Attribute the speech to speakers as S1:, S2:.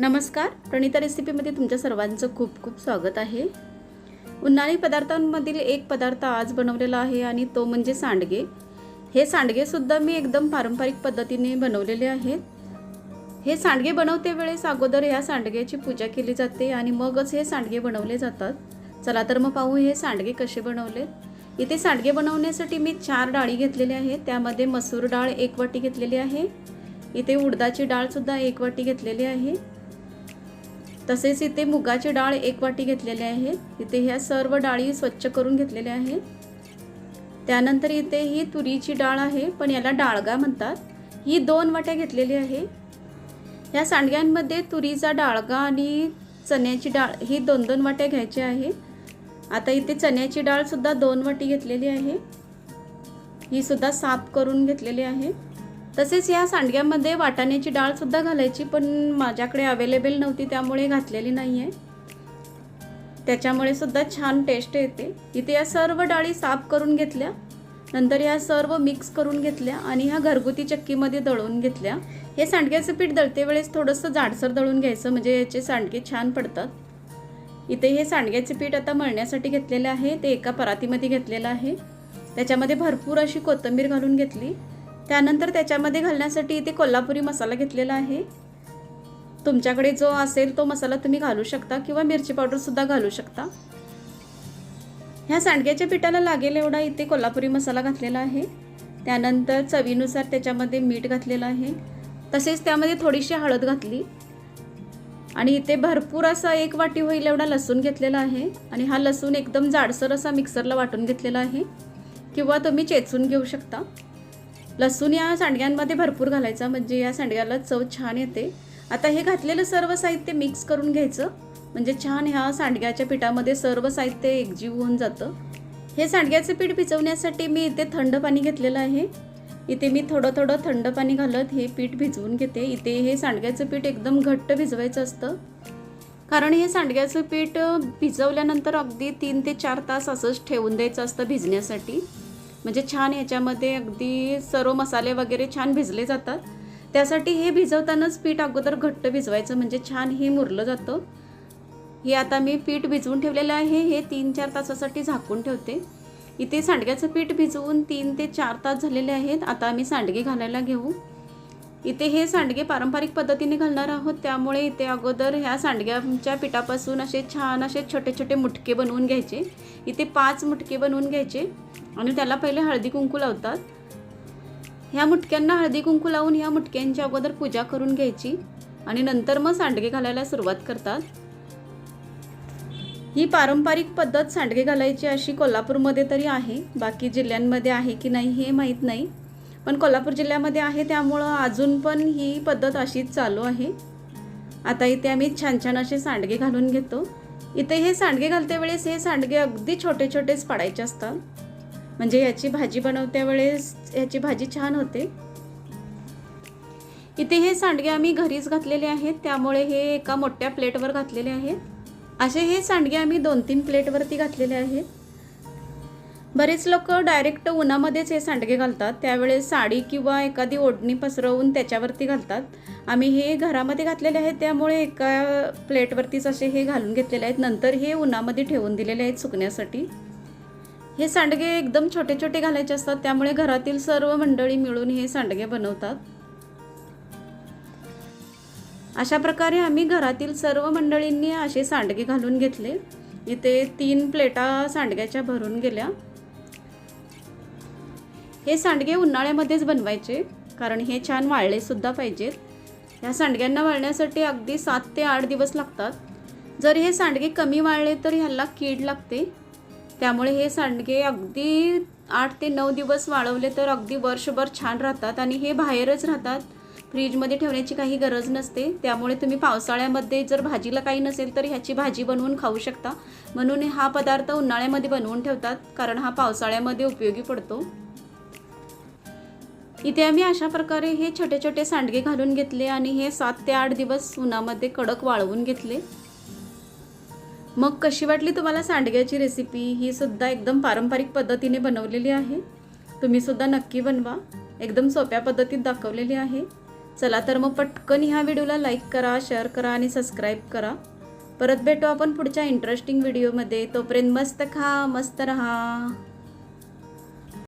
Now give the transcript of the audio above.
S1: नमस्कार. प्रणिता रेसिपीमध्ये तुमच्या सर्वांचं खूप खूप स्वागत आहे. उन्हाळी पदार्थांमधील एक पदार्थ आज बनवलेला आहे आणि तो म्हणजे सांडगे. हे सांडगेसुद्धा मी एकदम पारंपरिक पद्धतीने बनवलेले आहेत. हे सांडगे बनवते वेळेस अगोदर ह्या सांडग्याची पूजा केली जाते आणि मगच हे सांडगे बनवले जातात. चला तर मग पाहू हे सांडगे कसे बनवलेत इथे सांडगे बनवण्यासाठी मी चार डाळी घेतलेल्या आहेत. त्यामध्ये मसूर डाळ एक वाटी घेतलेली आहे. इथे उडदाची डाळसुद्धा एक वाटी घेतलेली आहे. तसेच इथे मुगाची डाळ एक वाटी घेतलेली आहे. इथे ह्या सर्व डाळी स्वच्छ करून घेतलेल्या आहेत. त्यानंतर इथे ही तुरीची डाळ आहे पण याला डाळगा म्हणतात. ही दोन वाट्या घेतलेली आहे. ह्या सांडग्यांमध्ये तुरीचा डाळगा आणि चण्याची डाळ ही दोन दोन वाट्या घ्यायच्या आहे. आता इथे चण्याची डाळसुद्धा दोन वाटी घेतलेली आहे. ही सुद्धा साफ करून घेतलेली आहे. तसेच या सांडग्यामध्ये वाटाण्याची डाळसुद्धा घालायची पण माझ्याकडे अवेलेबल नव्हती त्यामुळे घातलेली नाही आहे त्याच्यामुळे सुद्धा छान टेस्ट येते. इथे या सर्व डाळी साफ करून घेतल्या. नंतर या सर्व मिक्स करून घेतल्या आणि ह्या घरगुती चक्कीमध्ये दळून घेतल्या. हे सांडग्याचं पीठ दळते वेळेस थोडंसं जाडसर दळून घ्यायचं म्हणजे याचे सांडगे छान पडतात. इथे हे सांडग्याचे पीठ आता मळण्यासाठी घेतलेलं आहे ते एका परातीमध्ये घेतलेलं आहे. त्याच्यामध्ये भरपूर अशी कोथिंबीर घालून घेतली. त्यानंतर त्याच्यामध्ये घालण्यासाठी इथे कोल्हापुरी मसाला घेतलेला आहे. तुमच्याकडे जो असेल तो मसाला तुम्ही घालू शकता किंवा मिरची पावडरसुद्धा घालू शकता. ह्या सांडग्याच्या पिठाला लागेल एवढा इथे कोल्हापुरी मसाला घातलेला आहे. त्यानंतर चवीनुसार त्याच्यामध्ये मीठ घातलेलं आहे. तसेच त्यामध्ये थोडीशी हळद घातली. आणि इथे भरपूर असा एक वाटी होईल एवढा लसूण घेतलेला आहे. आणि हा लसूण एकदम जाडसर असा मिक्सरला वाटून घेतलेला आहे. किंवा तुम्ही चेचून घेऊ शकता. लसूण या सांडग्यांमध्ये भरपूर घालायचा म्हणजे या सांडग्याला चव छान येते. आता हे घातलेलं सर्व साहित्य मिक्स करून घ्यायचं. म्हणजे छान ह्या सांडग्याच्या पिठामध्ये सर्व साहित्य एकजीव होऊन जातं. हे सांडग्याचं पीठ भिजवण्यासाठी मी इथे थंड पाणी घेतलेलं आहे. इथे मी थोडं थोडं थंड पाणी घालत हे पीठ भिजवून घेते. इथे हे सांडग्याचं पीठ एकदम घट्ट भिजवायचं असतं. कारण हे सांडग्याचं पीठ भिजवल्यानंतर अगदी तीन ते चार तास असंच ठेवून द्यायचं असतं भिजण्यासाठी. म्हणजे छान ह्याच्यामध्ये अगदी सर्व मसाले वगैरे छान भिजले जातात. त्यासाठी हे भिजवतानाच पीठ अगोदर घट्ट भिजवायचं म्हणजे छान हे मुरलं जातं. हे आता मी पीठ भिजवून ठेवलेलं आहे हे तीन चार तासासाठी झाकून ठेवते. इथे सांडग्याचं पीठ भिजवून तीन ते चार तास झालेले आहेत. आता आम्ही सांडगे घालायला घेऊ. इथे हे सांडगे पारंपरिक पद्धतीने घालणार आहोत. त्यामुळे इथे अगोदर ह्या सांडग्यांच्या पिठापासून असे छान असे छोटे छोटे मुटके बनवून घ्यायचे. इथे पाच मुटके बनवून घ्यायचे आणि त्याला पहिले हळदी कुंकू लावतात. ह्या मुटक्यांना हळदी कुंकू लावून ह्या मुटक्यांची अगोदर पूजा करून घ्यायची आणि नंतर मग सांडगे घालायला सुरुवात करतात. ही पारंपरिक पद्धत सांडगे घालायची अशी कोल्हापूरमध्ये तरी आहे. बाकी जिल्ह्यांमध्ये आहे की नाही हे माहीत नाही. पण कोल्हापूर जिल्ह्यामध्ये आहे त्यामुळं अजून पण ही पद्धत अशीच चालू आहे. आता इथे आम्ही छान छान असे सांडगे घालून घेतो. इथे हे सांडगे घालते वेळेस हे सांडगे अगदी छोटे छोटेच पाडायचे असतात. म्हणजे याची भाजी बनवत्या वेळेस ह्याची भाजी छान होते. इथे हे सांडगे आम्ही घरीच घातलेले आहेत त्यामुळे हे एका मोठ्या प्लेटवर घातलेले आहेत. असे हे सांडगे आम्ही दोन तीन प्लेटवरती घातलेले आहेत. बरेच लोक डायरेक्ट उन्हामध्येच हे सांडगे घालतात. त्यावेळेस साडी किंवा एखादी ओढणी पसरवून त्याच्यावरती घालतात. आम्ही हे घरामध्ये घातलेले आहेत त्यामुळे एका प्लेटवरतीच असे हे घालून घेतलेले आहेत. नंतर हे उन्हामध्ये ठेवून दिलेले आहेत सुकण्यासाठी. हे सांडगे एकदम छोटे छोटे घालायचे असतात त्यामुळे घरातील सर्व मंडळी मिळून हे सांडगे बनवतात. अशा प्रकारे आम्ही घरातील सर्व मंडळींनी असे सांडगे घालून घेतले. इथे तीन प्लेटा सांडग्याच्या भरून गेल्या. हे सांडगे उन्हाळ्यामध्येच बनवायचे कारण हे छान वाळलेसुद्धा पाहिजेत. ह्या सांडग्यांना वाळण्यासाठी अगदी सात ते आठ दिवस लागतात. जर हे सांडगे कमी वाळले तर ह्याला कीड लागते. त्यामुळे हे सांडगे अगदी आठ ते नऊ दिवस वाळवले तर अगदी वर्षभर छान राहतात आणि हे बाहेरच राहतात. फ्रीजमध्ये ठेवण्याची काही गरज नसते. त्यामुळे तुम्ही पावसाळ्यामध्ये जर भाजीला काही नसेल तर ह्याची भाजी बनवून खाऊ शकता. म्हणून हा पदार्थ उन्हाळ्यामध्ये बनवून ठेवतात कारण हा पावसाळ्यामध्ये उपयोगी पडतो. इथे आम्ही अशा प्रकारे हे छोटे छोटे सांडगे घालून घेतले आणि हे सात ते आठ दिवस उन्हामध्ये कडक वाळवून घेतले. मग कशी वाटली तुम्हाला सांडग्याची रेसिपी ही सुद्धा एकदम पारंपरिक पद्धतीने बनवलेली आहे. तुम्ही सुद्धा नक्की बनवा. एकदम सोप्या पद्धतीत दाखवलेली आहे. चला तर मग पटकन ह्या व्हिडिओला लाईक करा शेअर करा आणि सबस्क्राईब करा. परत भेटू आपण पुढच्या इंटरेस्टिंग व्हिडिओमध्ये तोपर्यंत मस्त खा मस्त रहा.